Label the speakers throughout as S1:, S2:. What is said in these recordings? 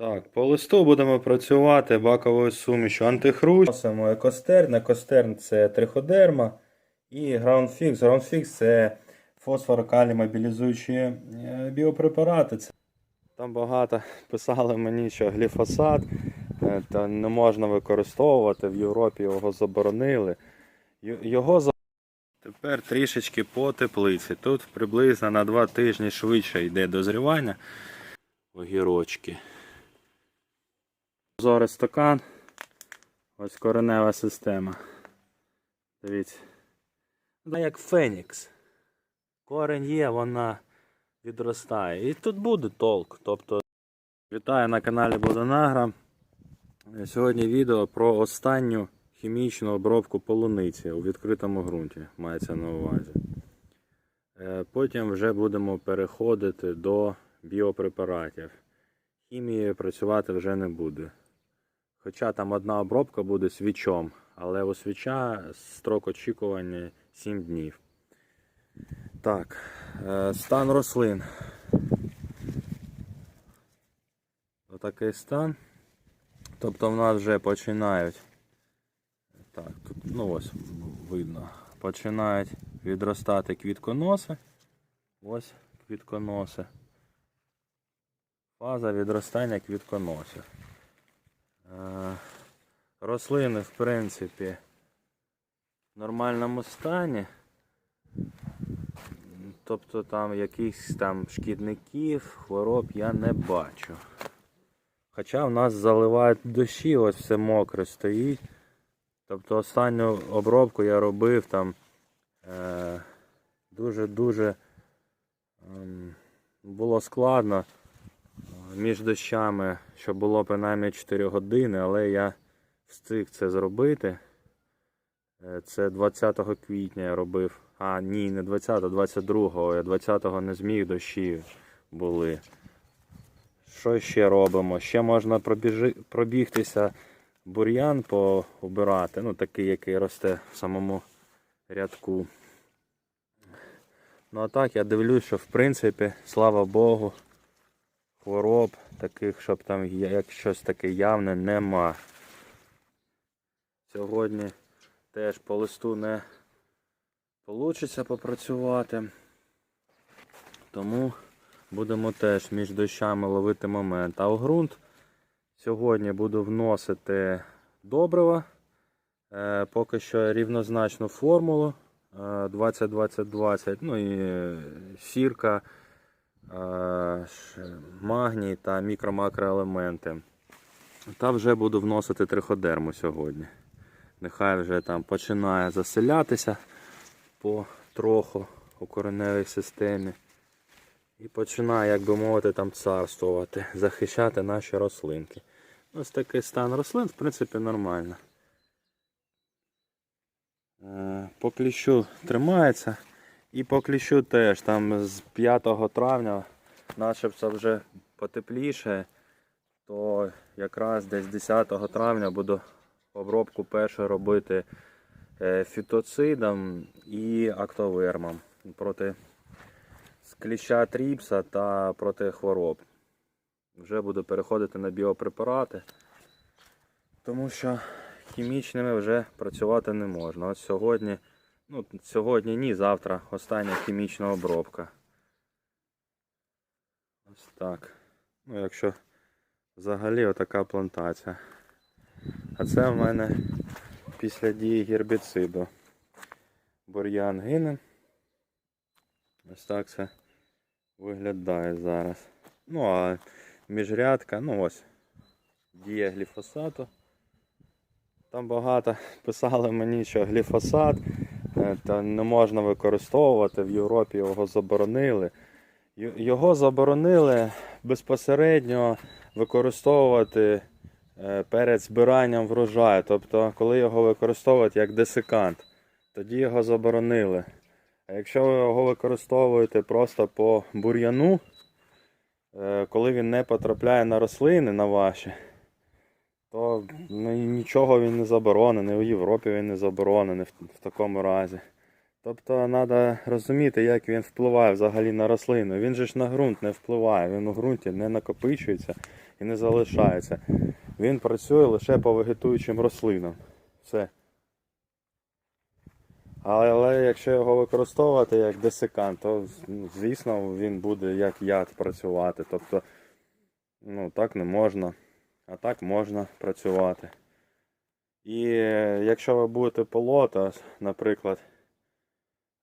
S1: Так, по листу будемо працювати баковою сумішю антихруст. Носимо екостерн. Екостерн це триходерма і граундфікс. Граундфікс це фосфорокалі мобілізуючі е, біопрепарати. Це- Там багато писали мені, що гліфосат е, та не можна використовувати. В Європі його заборонили. Його Тепер трішечки по теплиці. Тут приблизно на 2 тижні швидше йде дозрівання огірочки. Зараз стакан. Ось коренева система. Дивіться. Як Фенікс. Корень є, вона відростає. І тут буде толк. Тобто, вітаю на каналі Бодонагра. Сьогодні відео про останню хімічну обробку полуниці у відкритому ґрунті. Мається на увазі. Е, Потім вже будемо переходити до біопрепаратів. Хімією працювати вже не буде. Хоча там одна обробка буде свічом, але у свіча строк очікування 7 днів. Так, е, стан рослин. Отакий стан. Тобто в нас вже починають. Так, тут, ну ось видно. Починають відростати квітконоси. Ось квітконоси. Фаза відростання квітконосів. Е, Рослини, в принципі, в нормальному стані. Тобто там якихось там шкідників, хвороб я не бачу. Хоча в нас заливають дощі, ось все мокре стоїть. Тобто останню обробку я робив там е, дуже-дуже ем, було складно е, між дощами, щоб було принаймні 4 години, але я встиг це зробити. Е, Це 20 квітня я робив. А, ні, не 20, 22-го. Я 20-го не зміг дощі були. Що ще робимо? Ще можна пробіжи, пробігтися бур'ян поубирати, ну такий, який росте в самому рядку. Ну а так я дивлюсь, що в принципі, слава Богу, хвороб таких, щоб там як щось таке явне, нема. Сьогодні теж по листу не вийде попрацювати. Тому будемо теж між дощами ловити момент. А у ґрунт сьогодні буду вносити добрива. Е, поки що рівнозначну формулу е, 20-20-20, ну і е, сірка, е, магній та мікро-макроелементи. Та вже буду вносити триходерму сьогодні. Нехай вже там починає заселятися потроху у кореневій системі. І починає, як би мовити, там царствувати, захищати наші рослинки. Ось такий стан рослин, в принципі, нормально. Е, По кліщу тримається. І по кліщу теж. Там з 5 травня начебто вже потепліше, то якраз десь 10 травня буду обробку першу робити е, фітоцидом і актовермом проти кліща тріпса та проти хвороб. Вже буду переходити на біопрепарати, тому що хімічними вже працювати не можна. От сьогодні, ну сьогодні ні, завтра остання хімічна обробка. Ось так. Ну, якщо взагалі отака плантація. А це в мене після дії гербіциду. Бур'ян гине. Ось так це виглядає зараз. Ну а міжрядка, ну ось, дія гліфосату. Там багато писали мені, що гліфосат та не можна використовувати, в Європі його заборонили. Його заборонили безпосередньо використовувати е, перед збиранням врожаю. Тобто, коли його використовують як десикант, тоді його заборонили. А якщо ви його використовуєте просто по бур'яну, е, коли він не потрапляє на рослини на ваші, то ну, нічого він не заборонений, у Європі він не заборонений в, в такому разі. Тобто треба розуміти, як він впливає взагалі на рослину. Він же ж на ґрунт не впливає, він у ґрунті не накопичується і не залишається. Він працює лише по вегетуючим рослинам. Все. Але, але якщо його використовувати як десикант, то ну, звісно він буде як яд працювати. Тобто, ну так не можна, а так можна працювати. І е, якщо ви будете полота, наприклад,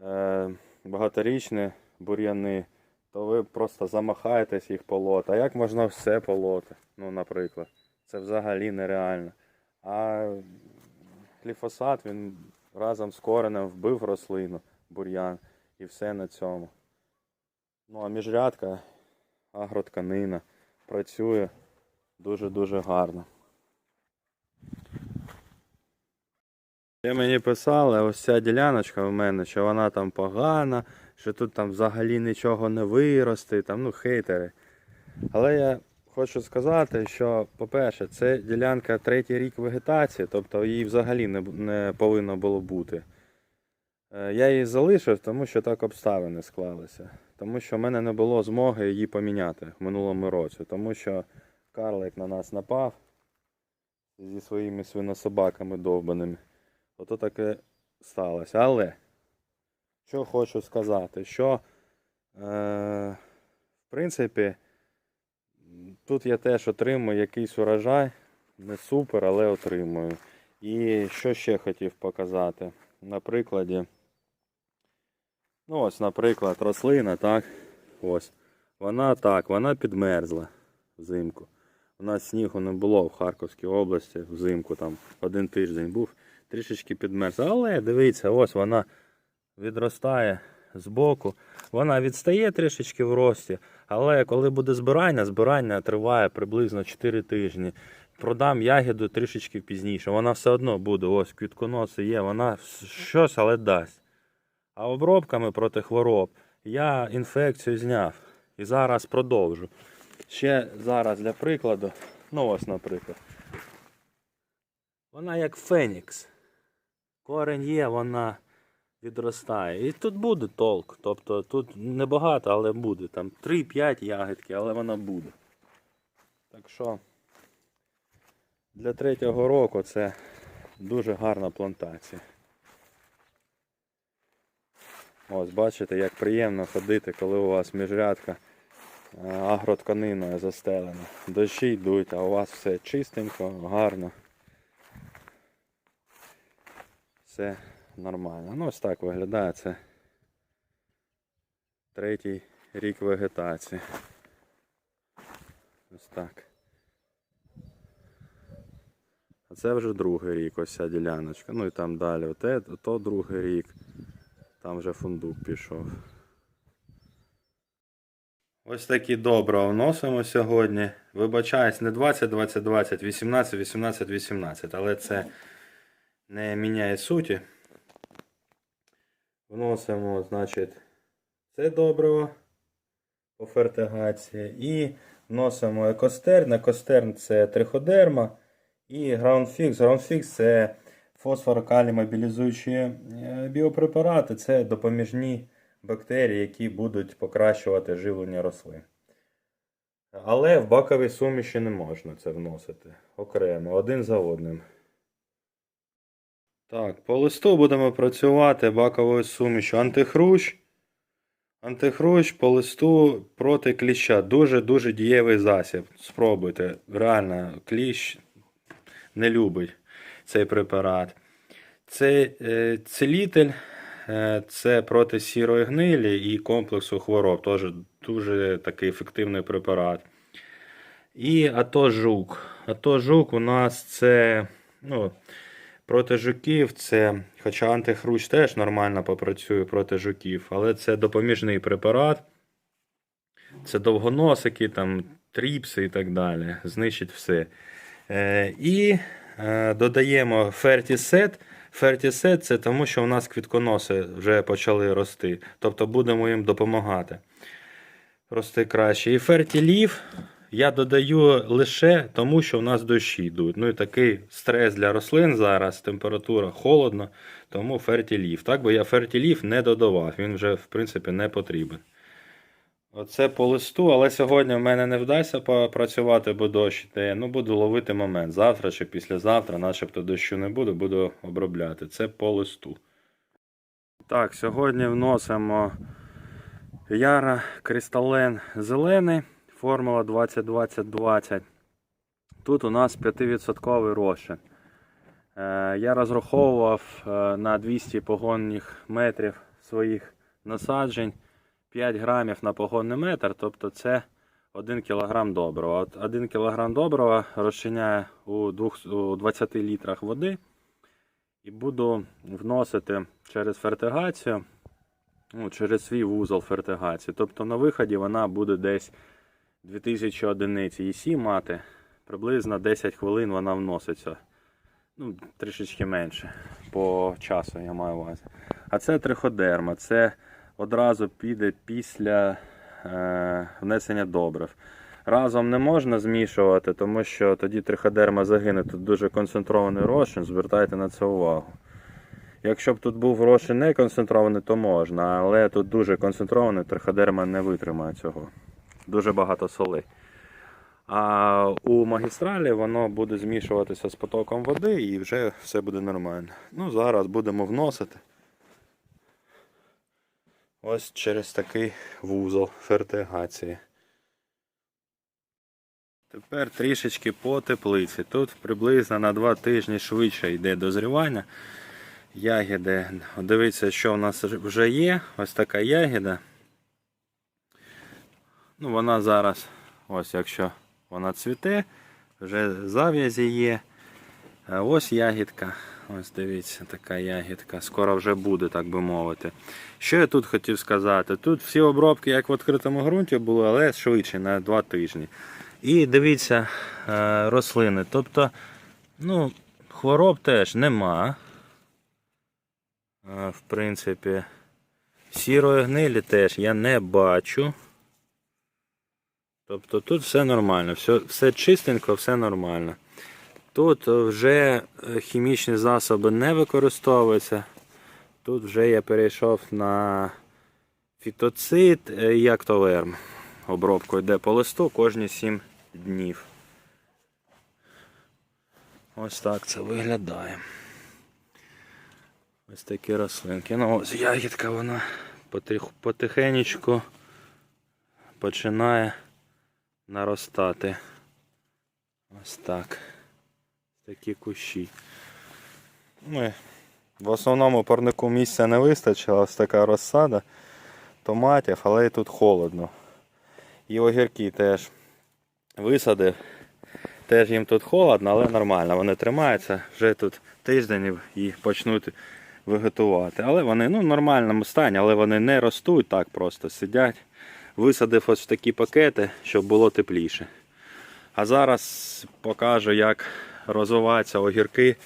S1: е, багаторічні бур'яни, то ви просто замахаєтесь їх полот. А як можна все полоти? Ну, наприклад, це взагалі нереально. А гліфосат він разом з коренем вбив рослину, бур'ян і все на цьому. Ну а міжрядка, агротканина працює дуже-дуже гарно. Ще мені писали, ось ця діляночка в мене, що вона там погана, що тут там взагалі нічого не виросте, там, ну, хейтери. Але я хочу сказати, що, по-перше, це ділянка третій рік вегетації, тобто її взагалі не, не повинно було бути. Е, Я її залишив, тому що так обставини склалися. Тому що в мене не було змоги її поміняти в минулому році, тому що карлик на нас напав зі своїми свинособаками довбаними. Ото таке сталося. Але що хочу сказати, що е, в принципі тут я теж отримую якийсь урожай. Не супер, але отримую. І що ще хотів показати? На прикладі. Ну ось, наприклад, рослина, так. Ось. Вона так, вона підмерзла взимку. У нас снігу не було в Харківській області взимку, там один тиждень був, трішечки підмерзла. Але дивіться, ось вона відростає збоку. Вона відстає трішечки в рості, але коли буде збирання, збирання триває приблизно 4 тижні. Продам ягіду трішечки пізніше. Вона все одно буде, ось квітконоси є, вона щось, але дасть. А обробками проти хвороб я інфекцію зняв і зараз продовжу. Ще зараз для прикладу, ну ось, наприклад. Вона як фенікс. Корень є, вона відростає. І тут буде толк. Тобто тут небагато, але буде. Там 3-5 ягідки, але вона буде. Так що для третього року це дуже гарна плантація. Ось бачите, як приємно ходити, коли у вас міжрядка агротканиною застелена. Дощі йдуть, а у вас все чистенько, гарно. Все нормально. Ну ось так виглядає це третій рік вегетації. Ось так. А це вже другий рік, ось ця діляночка. Ну і там далі. Оте, то другий рік. Там вже фундук пішов. Ось такі добре вносимо сьогодні. Вибачаюсь, не 20, 20, 20, 18, 18, 18. Але це не міняє суті. Вносимо, значить, це добриво по фертигації. І вносимо екостерн. Екостерн це триходерма. І граундфікс. Граундфікс це фосфорокалімобілізуючі е, біопрепарати. Це допоміжні бактерії, які будуть покращувати живлення рослин. Але в баковій суміші не можна це вносити окремо, один за одним. Так, по листу будемо працювати баковою сумішю антихрущ. Антихрущ по листу проти кліща. Дуже-дуже дієвий засіб. Спробуйте. Реально, кліщ не любить цей препарат. Це е, целітель, е, це проти сірої гнилі і комплексу хвороб. Теж дуже такий ефективний препарат. І ато жук. Ато жук у нас це ну, проти жуків, це, хоча антихрущ теж нормально попрацює проти жуків, але це допоміжний препарат. Це довгоносики, там, тріпси і так далі. Знищить все. Е, і е, додаємо фертісет. Фертісет це тому, що у нас квітконоси вже почали рости. Тобто будемо їм допомагати рости краще. І фертілів я додаю лише тому, що у нас дощі йдуть. Ну і такий стрес для рослин зараз, температура холодно, тому фертілів. Так би я фертілів не додавав, він вже в принципі не потрібен. Оце по листу, але сьогодні в мене не вдасться попрацювати, бо дощ йде. Ну, буду ловити момент. Завтра чи післязавтра, начебто дощу не буде, буду обробляти. Це по листу. Так, сьогодні вносимо Яра Кристален зелений, формула 20-20-20. Тут у нас 5% розчин. Е, Я розраховував е, на 200 погонних метрів своїх насаджень 5 грамів на погонний метр, тобто це 1 кг добрива. От 1 кг добрива розчиняє у, у 20 літрах води і буду вносити через фертигацію, ну, через свій вузол фертигації. Тобто на виході вона буде десь 2000 одиниць ЄСі мати. Приблизно 10 хвилин вона вноситься. Ну, трішечки менше по часу я маю увазі. А це триходерма. Це одразу піде після е, внесення добрив. Разом не можна змішувати, тому що тоді триходерма загине. Тут дуже концентрований розчин, звертайте на це увагу. Якщо б тут був розчин не концентрований, то можна, але тут дуже концентрований, триходерма не витримає цього. Дуже багато солей. А у магістралі воно буде змішуватися з потоком води і вже все буде нормально. Ну, зараз будемо вносити. Ось через такий вузол фертигації. Тепер трішечки по теплиці. Тут приблизно на 2 тижні швидше йде дозрівання. Ягіди. Дивіться, що в нас вже є. Ось така ягіда. Ну, вона зараз, ось якщо вона цвіте, вже зав'язі є. Ось ягідка. Ось дивіться, така ягідка. Скоро вже буде, так би мовити. Що я тут хотів сказати? Тут всі обробки, як в відкритому ґрунті були, але швидше на 2 тижні. І дивіться е, рослини. Тобто, ну, хвороб теж нема. Е, В принципі, сірої гнилі теж я не бачу. Тобто тут все нормально, все, все чистенько, все нормально. Тут вже е, хімічні засоби не використовуються. Тут вже я перейшов на фітоцид е, і актоверм. Обробку йде по листу кожні 7 днів. Ось так це виглядає. Ось такі рослинки. Ну ось ягідка вона потих, потихенечку починає наростати. Ось так. Такі кущі. Ми в основному парнику місця не вистачило, ось така розсада томатів, але і тут холодно. І огірки теж висадив. Теж їм тут холодно, але нормально. Вони тримаються. Вже тут тиждень і почнуть вегетувати. Але вони ну, в нормальному стані, але вони не ростуть, так просто сидять. Висадив ось в такі пакети, щоб було тепліше. А зараз покажу, як розвиваються огірки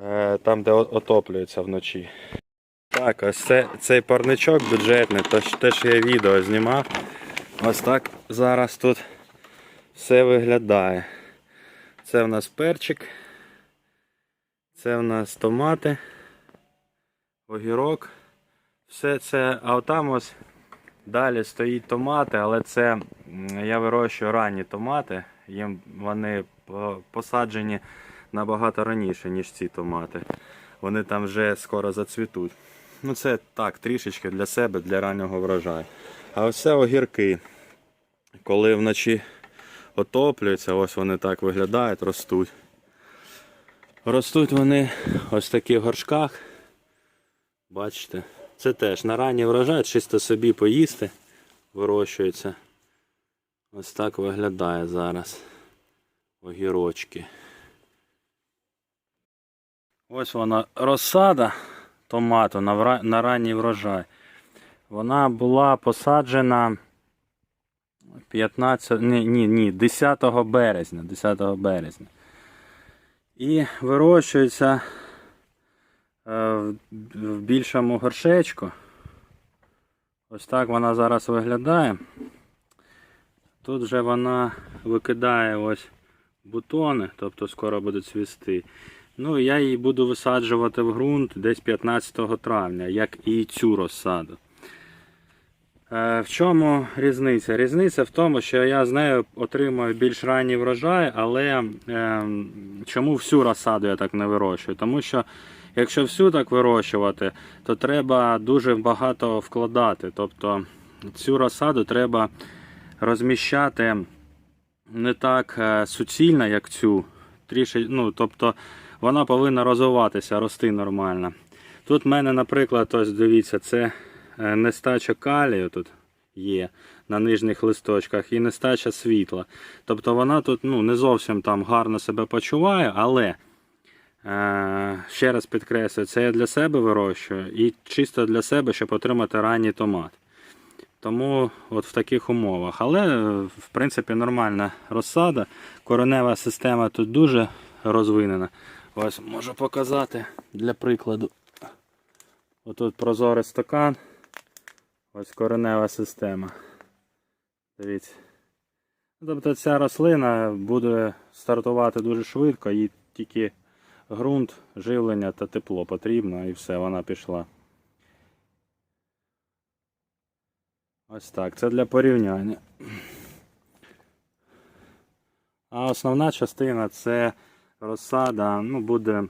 S1: е, там, де отоплюються вночі. Так, ось це, цей парничок бюджетний, то теж я відео знімав. Ось так зараз тут все виглядає. Це в нас перчик. Це в нас томати, огірок. Все це, а отам ось далі стоїть томати, але це я вирощую ранні томати. Їм вони посаджені набагато раніше, ніж ці томати. Вони там вже скоро зацвітуть. Ну це так, трішечки для себе, для раннього врожаю. А це огірки. Коли вночі отоплюються, ось вони так виглядають, ростуть. Ростуть вони ось в таких горшках. Бачите, це теж на ранній врожай, чисто собі поїсти вирощується. Ось так виглядає зараз огірочки. Ось вона розсада томату на, на ранній врожай. Вона була посаджена 15, ні, ні, ні, 10 березня. 10 березня. І вирощується е, в більшому горшечку. Ось так вона зараз виглядає. Тут вже вона викидає ось бутони, тобто скоро буде цвісти. Ну, я її буду висаджувати в ґрунт десь 15 травня, як і цю розсаду. Е, В чому різниця? Різниця в тому, що я з нею отримую більш ранній врожай, але е, чому всю розсаду я так не вирощую? Тому що якщо всю так вирощувати, то треба дуже багато вкладати. Тобто цю розсаду треба розміщати не так е, суцільно, як цю. Трішки, ну, тобто вона повинна розвиватися, рости нормально. Тут в мене, наприклад, ось дивіться, це е, нестача калію тут є на нижніх листочках і нестача світла. Тобто вона тут ну, не зовсім там гарно себе почуває, але е, ще раз підкреслюю, це я для себе вирощую і чисто для себе, щоб отримати ранній томат. Тому от в таких умовах. Але е, в принципі нормальна розсада. Коренева система тут дуже розвинена. Ось можу показати для прикладу. Отут прозорий стакан. Ось коренева система. Дивіться. Тобто ця рослина буде стартувати дуже швидко, їй тільки ґрунт, живлення та тепло потрібно і все, вона пішла. Ось так, це для порівняння. А основна частина це розсада, ну, буде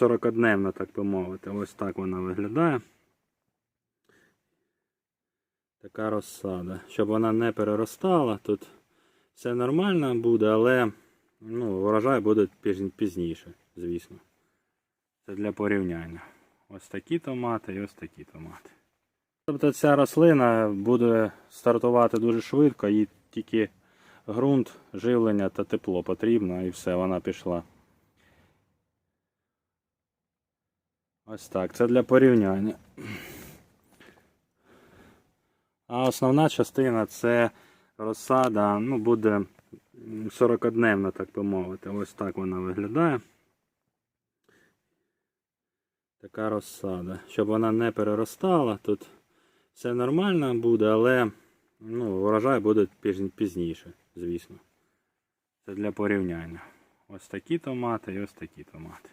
S1: 40-дневна, так би мовити. Ось так вона виглядає. Така розсада. Щоб вона не переростала, тут все нормально буде, але ну, врожай буде пізніше, звісно. Це для порівняння. Ось такі томати і ось такі томати. Тобто ця рослина буде стартувати дуже швидко, їй тільки ґрунт, живлення та тепло потрібно і все, вона пішла. Ось так, це для порівняння. А основна частина це розсада, ну, буде 40-дневна, так би мовити. Ось так вона виглядає. Така розсада. Щоб вона не переростала, тут все нормально буде, але ну, врожай буде піз- пізніше, звісно. Це для порівняння. Ось такі томати і ось такі томати.